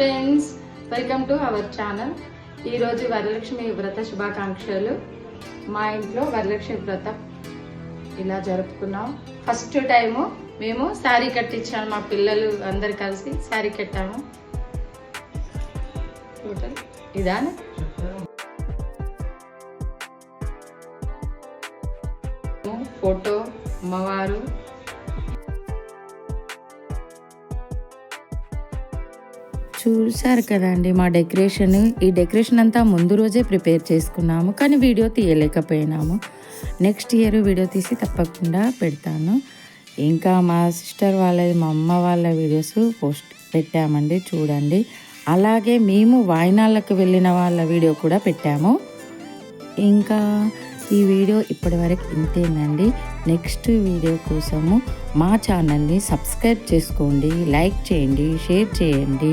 Friends welcome to our channel ఈరోజు వరలక్ష్మి వ్రత శుభాకాంక్షలు. మా ఇంట్లో వరలక్ష్మి వ్రతం ఇలా జరుపుకున్నాం. ఫస్ట్ టైము మేము శారీ కట్టించాము మా పిల్లలు అందరు కలిసి శారీ కట్టాము. టోటల్ ఇదా? ఫోటో అమ్మవారు చూశారు కదండి మా డెకరేషన్. ఈ డెకరేషన్ అంతా ముందు రోజే ప్రిపేర్ చేసుకున్నాము కానీ వీడియో తీయలేకపోయినాము. నెక్స్ట్ ఇయర్ వీడియో తీసి తప్పకుండా పెడతాను. ఇంకా మా సిస్టర్ వాళ్ళది మా అమ్మ వాళ్ళ వీడియోస్ పోస్ట్ పెట్టామండి చూడండి. అలాగే మేము వాయినాలకు వెళ్ళిన వాళ్ళ వీడియో కూడా పెట్టాము. ఇంకా ఈ వీడియో ఇప్పటివరకు ఇంతేనండి. నెక్స్ట్ వీడియో కోసము మా ఛానల్ని సబ్స్క్రైబ్ చేసుకోండి లైక్ చేయండి షేర్ చేయండి.